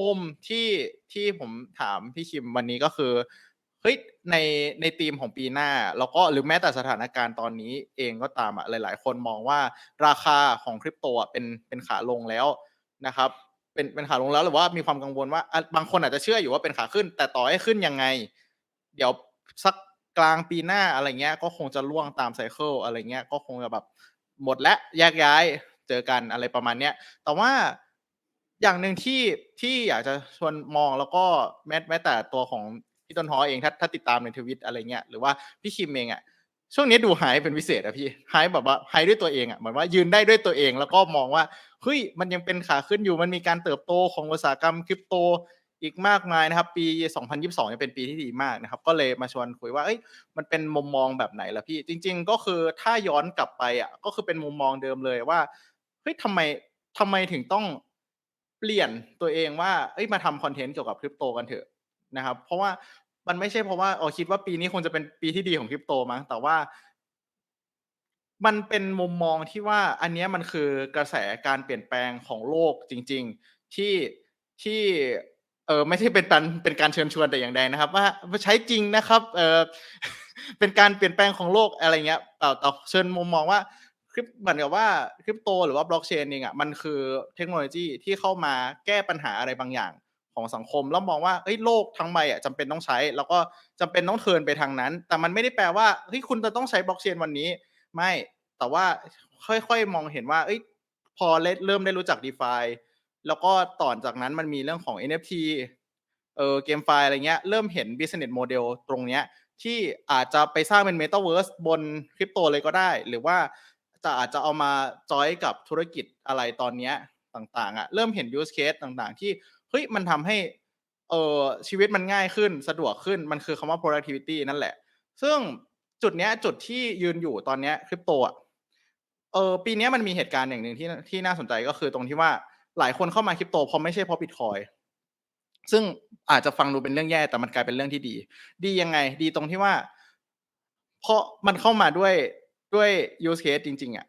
มุมที่ที่ผมถามพี่คิมวันนี้ก็คือเฮ้ยในในธีมของปีหน้า แล้วก็หรือแม้แต่สถานการณ์ตอนนี้เองก็ตามอะหลาย ๆ คนมองว่าราคาของคริปโตอะเป็นเป็นขาลงแล้วนะครับ เป็นเป็นขาลงแล้วหรือว่ามีความกังวลว่าอะบางคนอาจจะเชื่ออยู่ว่าเป็นขาขึ้น แต่ต่อให้ขึ้นยังไง เดี๋ยวสักกลางปีหน้าอะไรเงี้ยก็คงจะล่วงตามไซเคิลอะไรเงี้ยก็คงจะแบบหมดแล้วแยกย้ายเจอกันอะไรประมาณเนี้ยแต่ว่า อย่างหนึ่งที่ที่อยากจะชวนมองแล้วก็แม้แม้แต่ตัวของพี่ต้นฮอเองถ้าถ้าติดตามในทวิตอะไรเงี้ยหรือว่าพี่คิมเองอะช่วงนี้ดูหายเป็นพิเศษอะพี่หายแบบว่าหายด้วยตัวเองอะเหมือนว่ายืนได้ด้วยตัวเองแล้วก็มองว่าเฮ้ยมันยังเป็นขาขึ้นอยู่มันมีการเติบโตของอุตสาหกรรมคริปโตอีกมากมายนะครับ ปี 2022จะเป็นปีที่ดีมากนะครับ ก็เลยมาชวนคุยว่าเอ้ยมันเป็นมุมมองแบบไหนล่ะพี่ จริง ๆ ก็คือถ้าย้อนกลับไปอะก็คือเป็นมุมมองเดิมเลยว่าเฮ้ยทำไมทำไมถึงต้อง เปลี่ยนตัวเองว่าเอ้ยมาทำคอนเทนต์เกี่ยวกับคริปโตกันเถอะนะครับเพราะว่ามันไม่ใช่เพราะว่าอ๋อคิดว่าปีนี้คงจะเป็นปีที่ดีของคริปโตมั้งแต่ว่า มันเป็นมุมมองที่ว่าอันนี้มันคือกระแสการเปลี่ยนแปลงของโลกจริง ๆ ที่ที่เออไม่ใช่เป็นการเป็นการเชิญชวนแต่อย่างใดนะครับ ว่าใช้จริงนะครับเออเป็นการเปลี่ยนแปลงของโลกอะไรเงี้ยแต่แต่เชิญมุมมองว่า คริปเหมือนกับว่าคริปโตหรือว่าบล็อกเชนเองอะมันคือเทคโนโลยีที่เข้ามาแก้ปัญหาอะไรบางอย่างของสังคม แล้วมองว่าเฮ้ยโลกทั้งใบอะจำเป็นต้องใช้ แล้วก็จำเป็นต้องเทินไปทางนั้น แต่มันไม่ได้แปลว่าเฮ้ยคุณจะต้องใช้บล็อกเชนวันนี้ ไม่แต่ว่าค่อยๆมองเห็นว่าเอ้ยพอเริ่มได้รู้จัก DeFi แล้วก็ต่อจากนั้นมันมีเรื่องของ NFT เออเกมไฟอะไรเงี้ยเริ่มเห็น business model ตรงเนี้ยที่อาจจะไปสร้างเป็น Metaverse บนคริปโตเลยก็ได้ หรือว่า จะอาจจะเอามาจอยกับธุรกิจอะไรตอนเนี้ยต่างๆอะเริ่มเห็น use case ต่างๆ ที่เฮ้ยมันทำให้เออชีวิตมันง่ายขึ้นสะดวกขึ้นมันคือคำว่า productivity นั่นแหละ ซึ่งจุดเนี้ยจุดที่ยืนอยู่ตอนเนี้ยคริปโตอะเออปีนี้มันมีเหตุการณ์อย่างหนึ่งที่ที่น่าสนใจก็คือตรงที่ว่าหลายคนเข้ามาคริปโตเพราะไม่ใช่เพราะบิตคอยซึ่งอาจจะฟังดูเป็นเรื่องแย่แต่มันกลายเป็นเรื่องที่ดี ดียังไง ดีตรงที่ว่า เพราะมันเข้ามาด้วย ด้วย use case จริง ๆอะ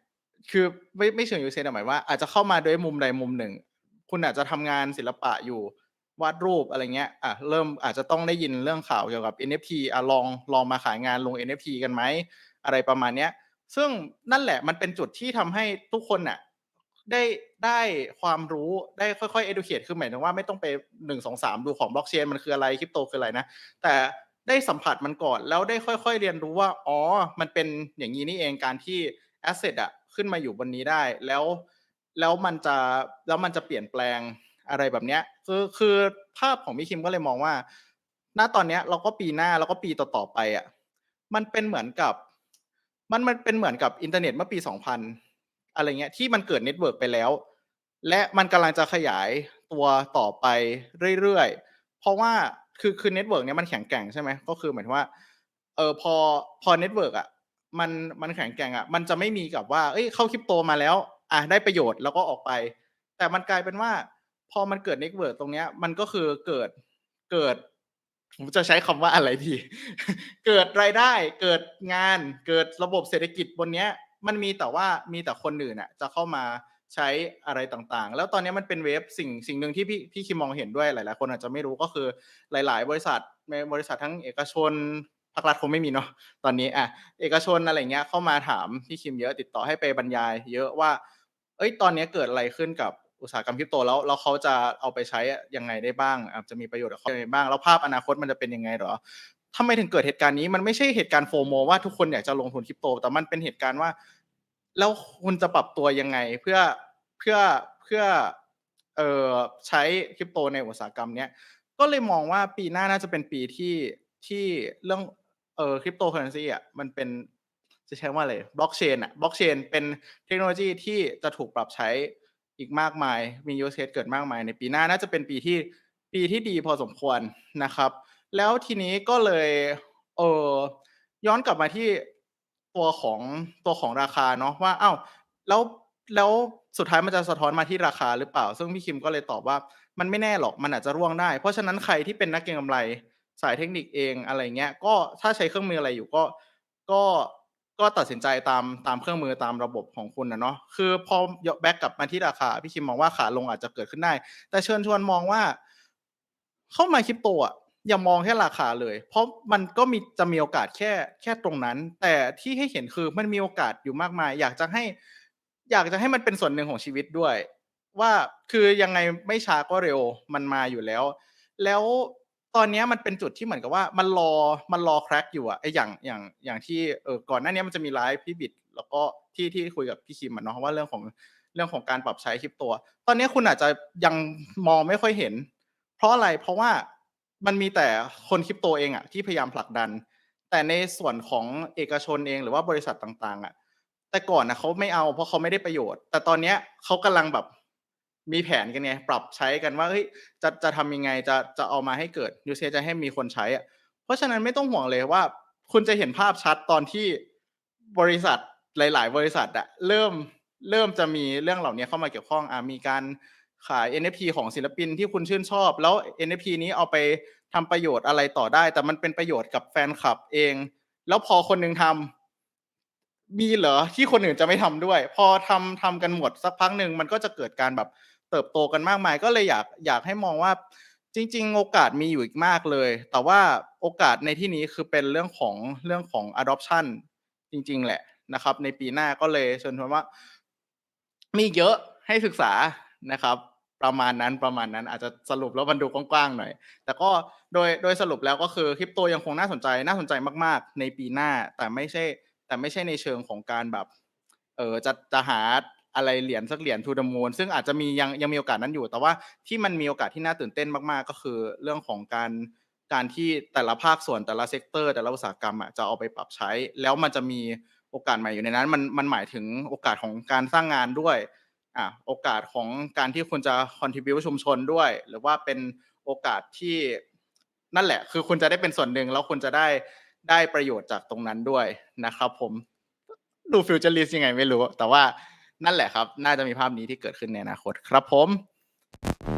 คือไม่ไม่เชิง use case หมายว่าอาจจะเข้ามาด้วยมุมใดมุมหนึ่ง คุณอาจจะทำงานศิลปะอยู่วาดรูปอะไรเงี้ยอะเริ่มอาจจะต้องได้ยินเรื่องข่าวเกี่ยวกับ NFT อะลองลองมาขายงานลง NFT กันไหมอะไรประมาณเนี้ยซึ่งนั่นแหละมันเป็นจุดที่ทำให้ทุกคนน่ะได้ได้ความรู้ได้ค่อยๆ educate คือหมายถึงว่าไม่ต้องไปหนึ่งสองสามดูของบล็อกเชนมันคืออะไรคริปโตคืออะไรนะ แต่ ได้สัมผัสมันก่อน แล้วได้ค่อยๆเรียนรู้ว่า อ๋อ มันเป็นอย่างนี้นี่เองการที่ asset อะขึ้นมาอยู่บนนี้ได้ แล้ว แล้วมันจะแล้วมันจะเปลี่ยนแปลงอะไรแบบเนี้ยคือคือภาพของพี่คิมก็เลยมองว่า ณตอนเนี้ยเราก็ปีหน้าแล้วก็ปีต่อๆไปอะมันเป็นเหมือนกับ มันมันเป็นเหมือนกับอินเทอร์เน็ตเมื่อปีสองพันอะไรเงี้ยที่มันเกิดเน็ตเวิร์กไปแล้ว และมันกำลังจะขยายตัวต่อไปเรื่อยๆ เพราะว่า คือคือเน็ตเวิร์กเนี้ยมันแข็งแกร่งใช่ไหมก็คือหมายถึงว่าเออพอพอเน็ตเวิร์กอะมันมันแข็งแกร่งอะมันจะไม่มีกับว่า เอ้ยเข้าคริปโตมาแล้ว อะได้ประโยชน์แล้วก็ออกไป แต่มันกลายเป็นว่า พอมันเกิดเน็ตเวิร์กตรงเนี้ย มันก็คือเกิดเกิด ผมจะใช้คำว่าอะไรดี เกิดรายได้ เกิดงาน เกิดระบบเศรษฐกิจบนเนี้ย มันมีแต่ว่ามีแต่คนอื่นอะ จะเข้ามา ใช้อะไรต่างๆ แล้วตอนนี้มันเป็นเวฟสิ่งสิ่งหนึ่งที่พี่พี่คิมมองเห็นด้วยหลายๆ คนอาจจะไม่รู้ก็คือหลาย ๆ บริษัทบริษัททั้งเอกชนภาครัฐคงไม่มีเนาะตอนนี้อะเอกชนอะไรเงี้ยเข้ามาถามพี่คิมเยอะติดต่อให้ไปบรรยาย เยอะว่า เอ้ยตอนนี้เกิดอะไรขึ้นกับอุตสาหกรรมคริปโตแล้วแล้วเขาจะเอาไปใช้ยังไงได้บ้างอาจจะมีประโยชน์กับเขายังไงบ้างแล้วภาพอนาคตมันจะเป็นยังไงหรอทำไมถึงเกิดเหตุการณ์นี้มันไม่ใช่เหตุการณ์โฟโมว่าทุกคนอยากจะลงทุนคริปโต แต่มันเป็นเหตุการณ์ว่า แล้วคุณจะปรับตัวยังไงเพื่อเพื่อเพื่อเอ่อใช้คริปโตในอุตสาหกรรมเนี้ยก็เลยมองว่าปีหน้าน่าจะเป็นปีที่ที่เรื่องเอ่อคริปโตเคอเรนซีอะมันเป็นจะใช้ว่าอะไรบล็อกเชนอะบล็อกเชนเป็นเทคโนโลยีที่จะถูกปรับใช้อีกมากมาย มียูเซ e เกิดมากมาย ในปีหน้าน่าจะเป็นปีที่ปีที่ดีพอสมควรนะครับ แล้วทีนี้ก็เลยเออย้อนกลับมาที่ ตัวของตัวของราคาเนาะว่าอ้าวแล้วแล้วสุดท้ายมันจะสะท้อนมาที่ราคาหรือเปล่า ซึ่งพี่คิมก็เลยตอบว่ามันไม่แน่หรอกมันอาจจะร่วงได้ เพราะฉะนั้นใครที่เป็นนักเก็งกำไรสายเทคนิคเองอะไรเงี้ยก็ถ้าใช้เครื่องมืออะไรอยู่ก็ก็ก็ตัดสินใจตามตามเครื่องมือตามระบบของคุณนะเนาะคือพอยกแบ็กกลับมาที่ราคาพี่คิมมองว่าขาลงอาจจะเกิดขึ้นได้ แต่เชิญชวนมองว่า เข้ามา Crypto อะ อย่ามองแค่ราคาเลย เพราะมันก็มีจะมีโอกาสแค่แค่ตรงนั้น แต่ที่ให้เห็นคือมันมีโอกาสอยู่มากมาย อยากจะให้ อยากจะให้มันเป็นส่วนหนึ่งของชีวิตด้วย ว่าคือยังไงไม่ช้าก็เร็วมันมาอยู่แล้ว แล้วตอนนี้มันเป็นจุดที่เหมือนกับว่ามันรอมันรอ crack อยู่อะไอ้อย่างอย่างอย่างที่เออก่อนหน้านี้มันจะมีไลฟ์พี่บิตแล้วก็ที่ที่คุยกับพี่คิมอะเนาะว่าเรื่องของเรื่องของการปรับใช้ Crypto อะตอนนี้คุณอาจจะยังมองไม่ค่อยเห็น เพราะอะไรเพราะว่า มันมีแต่คน Crypto เองอะที่พยายามผลักดัน แต่ในส่วนของเอกชนเองหรือว่าบริษัทต่างๆอะแต่ก่อนนะเขาไม่เอาเพราะเขาไม่ได้ประโยชน์ แต่ตอนเนี้ยเขากำลังแบบมีแผนกันไงปรับใช้กันว่าเฮ้ยจะจะทำยังไงจะจะเอามาให้เกิด Use case จะให้มีคนใช้อะเพราะฉะนั้นไม่ต้องห่วงเลยว่า คุณจะเห็นภาพชัดตอนที่บริษัทหลาย ๆ บริษัทอะเริ่มเริ่มจะมีเรื่องเหล่านี้เข้ามาเกี่ยวข้องอ่ามีการ ขาย NFT ของศิลปินที่คุณชื่นชอบ แล้ว NFT นี้เอาไปทำประโยชน์อะไรต่อได้ แต่มันเป็นประโยชน์กับแฟนคลับเอง แล้วพอคนหนึ่งทำมีเหรอที่คนอื่นจะไม่ทำด้วย พอทำทำกันหมดสักพักหนึ่งมันก็จะเกิดการแบบเติบโตกันมากมาย ก็เลยอยากอยากให้มองว่าจริง ๆ โอกาสมีอยู่อีกมากเลย แต่ว่าโอกาสในที่นี้คือเป็นเรื่องของเรื่องของ Adoption จริง ๆ แหละนะครับ ในปีหน้าก็เลยเชิญชวนว่า มีเยอะให้ศึกษานะครับ ประมาณนั้นประมาณนั้นอาจจะสรุปแล้วมันดูกว้างๆหน่อย แต่ก็โดยโดยสรุปแล้วก็คือ Crypto ยังคงน่าสนใจน่าสนใจมากๆ ในปีหน้าแต่ไม่ใช่ แต่ไม่ใช่ในเชิงของการแบบเออจะจะหาอะไรเหรียญสักเหรียญ To the moon ซึ่งอาจจะมียังยังมีโอกาสนั้นอยู่ แต่ว่าที่มันมีโอกาสที่น่าตื่นเต้นมากๆ ก็คือเรื่องของการการที่แต่ละภาคส่วนแต่ละเซกเตอร์ แต่ละอุตสาหกรรมอะจะเอาไปปรับใช้ แล้วมันจะมีโอกาสใหม่อยู่ในนั้น มันมันหมายถึงโอกาสของการสร้างงานด้วย อะโอกาสของการที่คุณจะ contribu ชุมชนด้วย หรือว่าเป็นโอกาสที่นั่นแหละ คือคุณจะได้เป็นส่วนหนึ่งแล้วคุณจะได้ได้ประโยชน์จากตรงนั้นด้วยนะครับ ผมดูฟิวเจอร์ลิสยังไงไม่รู้ แต่ว่านั่นแหละครับ น่าจะมีภาพนี้ที่เกิดขึ้นในอนาคตครับผม